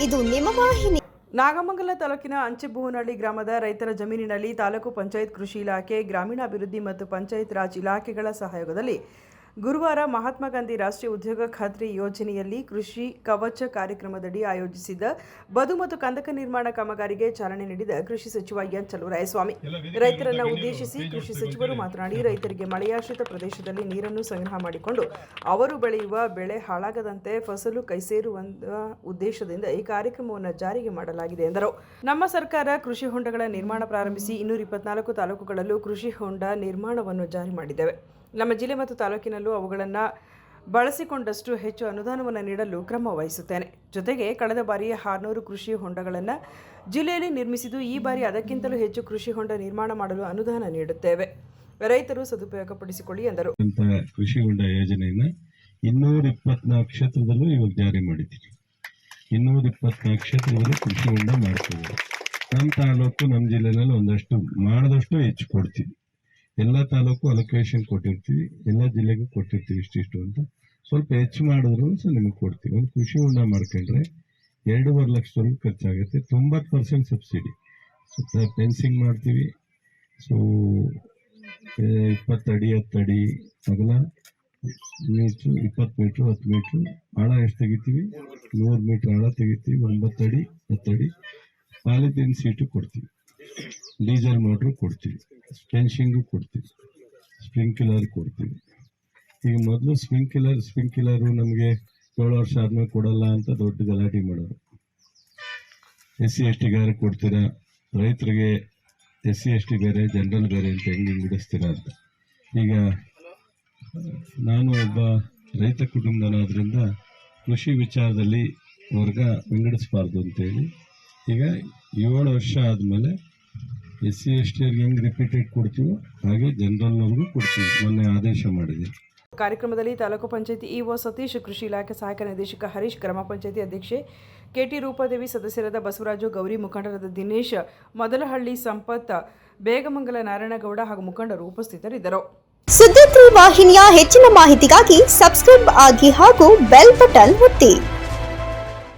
ಹಿಮವಾಹಿನಿ ನಾಗಮಂಗಲ ತಾಲೂಕಿನ ಅಂಚೆಬೂವನಹಳ್ಳಿ ಗ್ರಾಮದ ರೈತರ ಜಮೀನಿನಲ್ಲಿ ತಾಲೂಕು ಪಂಚಾಯತ್ ಕೃಷಿ ಇಲಾಖೆ, ಗ್ರಾಮೀಣಾಭಿವೃದ್ಧಿ ಮತ್ತು ಪಂಚಾಯತ್ ರಾಜ್ ಇಲಾಖೆಗಳ ಸಹಯೋಗದಲ್ಲಿ ಗುರುವಾರ ಮಹಾತ್ಮ ಗಾಂಧಿ ರಾಷ್ಟ್ರೀಯ ಉದ್ಯೋಗ ಖಾತ್ರಿ ಯೋಜನೆಯಲ್ಲಿ ಕೃಷಿ ಕವಚ ಕಾರ್ಯಕ್ರಮದಡಿ ಆಯೋಜಿಸಿದ ಬದು ಮತ್ತು ಕಂದಕ ನಿರ್ಮಾಣ ಕಾಮಗಾರಿಗೆ ಚಾಲನೆ ನೀಡಿದ ಕೃಷಿ ಸಚಿವ ಎನ್ ಚಲುವರಾಯಸ್ವಾಮಿ. ರೈತರನ್ನು ಉದ್ದೇಶಿಸಿ ಕೃಷಿ ಸಚಿವರು ಮಾತನಾಡಿ ರೈತರಿಗೆ ಮಳೆಯಾಶ್ರಿತ ಪ್ರದೇಶದಲ್ಲಿ ನೀರನ್ನು ಸಂಗ್ರಹ ಮಾಡಿಕೊಂಡು ಅವರು ಬೆಳೆಯುವ ಬೆಳೆ ಹಾಳಾಗದಂತೆ ಫಸಲು ಕೈಸೇರುವ ಉದ್ದೇಶದಿಂದ ಈ ಕಾರ್ಯಕ್ರಮವನ್ನು ಜಾರಿಗೆ ಮಾಡಲಾಗಿದೆ ಎಂದರು. ನಮ್ಮ ಸರ್ಕಾರ ಕೃಷಿ ಹೊಂಡಗಳ ನಿರ್ಮಾಣ ಪ್ರಾರಂಭಿಸಿ ಇನ್ನೂರ ಇಪ್ಪತ್ನಾಲ್ಕು ತಾಲೂಕುಗಳಲ್ಲೂ ಕೃಷಿ ಹೊಂಡ ನಿರ್ಮಾಣವನ್ನು ಜಾರಿ ಮಾಡಿದ್ದೇವೆ. ನಮ್ಮ ಜಿಲ್ಲೆ ಮತ್ತು ತಾಲೂಕಿನಲ್ಲೂ ಅವುಗಳನ್ನು ಬಳಸಿಕೊಂಡಷ್ಟು ಹೆಚ್ಚು ಅನುದಾನವನ್ನು ನೀಡಲು ಕ್ರಮ ವಹಿಸುತ್ತೇನೆ. ಜೊತೆಗೆ ಕಳೆದ ಬಾರಿ ಆರುನೂರು ಕೃಷಿ ಹೊಂಡಗಳನ್ನು ಜಿಲ್ಲೆಯಲ್ಲಿ ನಿರ್ಮಿಸಿದ್ದು, ಈ ಬಾರಿ ಅದಕ್ಕಿಂತಲೂ ಹೆಚ್ಚು ಕೃಷಿ ಹೊಂಡ ನಿರ್ಮಾಣ ಮಾಡಲು ಅನುದಾನ ನೀಡುತ್ತೇವೆ. ರೈತರು ಸದುಪಯೋಗಪಡಿಸಿಕೊಳ್ಳಿ ಎಂದರು. ಕೃಷಿ ಹೊಂಡ ಯೋಜನೆಯನ್ನು ಇನ್ನೂರ ಇಪ್ಪತ್ನಾಲ್ಕು ಕ್ಷೇತ್ರದಲ್ಲೂ ಇವಾಗ ಜಾರಿ ಮಾಡಿದ್ದೀವಿ. ಇನ್ನೂರ ಇಪ್ಪತ್ನಾಲ್ಕು ಕ್ಷೇತ್ರದಲ್ಲಿ ಕೃಷಿ ಹೊಂಡ ಮಾಡ್ತೀವಿ. ನಮ್ಮ ತಾಲೂಕು, ನಮ್ಮ ಜಿಲ್ಲೆನಲ್ಲಿ ಒಂದಷ್ಟು, ಮಾಡಿದಷ್ಟು ಹೆಚ್ಚು ಕೊಡ್ತೀವಿ. ಎಲ್ಲ ತಾಲೂಕು ಅಲೋಕೇಶನ್ ಕೊಟ್ಟಿರ್ತೀವಿ, ಎಲ್ಲ ಜಿಲ್ಲೆಗೂ ಕೊಟ್ಟಿರ್ತೀವಿ ಇಷ್ಟಿಷ್ಟು ಅಂತ. ಸ್ವಲ್ಪ ಹೆಚ್ಚು ಮಾಡಿದ್ರು ಸಹ ನಿಮಗೆ ಕೊಡ್ತೀವಿ. ಒಂದು ಕೃಷಿ ಉಂಡ ಮಾಡ್ಕೊಂಡ್ರೆ ಎರಡೂವರೆ ಲಕ್ಷದವರೆಗೂ ಖರ್ಚಾಗುತ್ತೆ. ತೊಂಬತ್ತು ಪರ್ಸೆಂಟ್ ಸಬ್ಸಿಡಿ ಸುತ್ತ ಫೆನ್ಸಿಂಗ್ ಮಾಡ್ತೀವಿ. ಸೊ ಇಪ್ಪತ್ತಡಿ ಹತ್ತಡಿ ಅಗಲ, ಮೀಟ್ರು, ಇಪ್ಪತ್ತು ಮೀಟ್ರು, ಹತ್ತು ಮೀಟ್ರು ಆಳ ಎಷ್ಟು ತೆಗಿತೀವಿ? ನೂರು ಮೀಟ್ರ್ ಆಳ ತೆಗಿತೀವಿ. ಒಂಬತ್ತಡಿ ಹತ್ತಡಿ ಪಾಲಿಥೀನ್ ಸೀಟು ಕೊಡ್ತೀವಿ. ಡೀಸೆಲ್ ಮೋಟ್ರು ಕೊಡ್ತೀವಿ. ಫೆನ್ಸಿಂಗು ಕೊಡ್ತೀವಿ. ಸ್ಪ್ರಿಂಕ್ಲರ್ ಕೊಡ್ತೀವಿ. ಈಗ ಮೊದಲು ಸ್ಪ್ರಿಂಕ್ಲರ್, ಸ್ಪ್ರಿಂಕ್ಲರು ನಮಗೆ ಏಳು ವರ್ಷ ಆದ್ಮೇಲೆ ಕೊಡಲ್ಲ ಅಂತ ದೊಡ್ಡ ಗಲಾಟೆ ಮಾಡೋರು. ಎಸ್ ಸಿ ಎಸ್ ಟಿಗಾರು ಕೊಡ್ತೀರಾ? ರೈತರಿಗೆ ಎಸ್ ಸಿ ಎಸ್ ಟಿ ಬೇರೆ, ಜನರಲ್ ಬೇರೆ ಅಂತ ಹೆಂಗೆ ಬಿಡಿಸ್ತೀರಾ ಅಂತ. ಈಗ ನಾನು ಒಬ್ಬ ರೈತ ಕುಟುಂಬನಾದ್ರಿಂದ ಕೃಷಿ ವಿಚಾರದಲ್ಲಿ ವರ್ಗ ವಿಂಗಡಿಸಬಾರ್ದು ಅಂತೇಳಿ ಈಗ ಏಳು ವರ್ಷ ಆದಮೇಲೆ ಎಸ್ ಸಿ ಎಸ್ ಟಿ ಅವ್ರಿಗೆ ಹೆಂಗೆ ರಿಪೀಟೆಡ್ ಕೊಡ್ತೀವೋ ಹಾಗೆ ಜನರಲ್ನವ್ರಿಗೂ ಕೊಡ್ತೀವಿ. ಮೊನ್ನೆ ಆದೇಶ ಮಾಡಿದೆ. ಕಾರ್ಯಕ್ರಮದಲ್ಲಿ ತಾಲೂಕು ಪಂಚಾಯತಿ ಇಒ ಸತೀಶ್ ಕೃಷಿ ಇಲಾಖೆ ಸಹಾಯಕ ನಿರ್ದೇಶಕ ಹರೀಶ್ ಗ್ರಾಮ ಪಂಚಾಯತಿ ಅಧ್ಯಕ್ಷೆ ಕೆಟಿ ರೂಪಾದೇವಿ ಸದಸ್ಯರಾದ ಬಸವರಾಜು ಗೌರಿ ಮುಖಂಡರಾದ ದಿನೇಶ್ ಮೊದಲಹಳ್ಳಿ ಸಂಪತ್ ಬೇಗಮಂಗಲ ನಾರಾಯಣಗೌಡ ಹಾಗೂ ಮುಖಂಡರು ಉಪಸ್ಥಿತರಿದ್ದರು. ಸುದ್ದಿ ವಾಹಿನಿಯ ಹೆಚ್ಚಿನ ಮಾಹಿತಿಗಾಗಿ ಸಬ್ಸ್ಕ್ರೈಬ್ ಆಗಿ ಹಾಗೂ ಬೆಲ್ ಬಟನ್ ಒತ್ತಿ.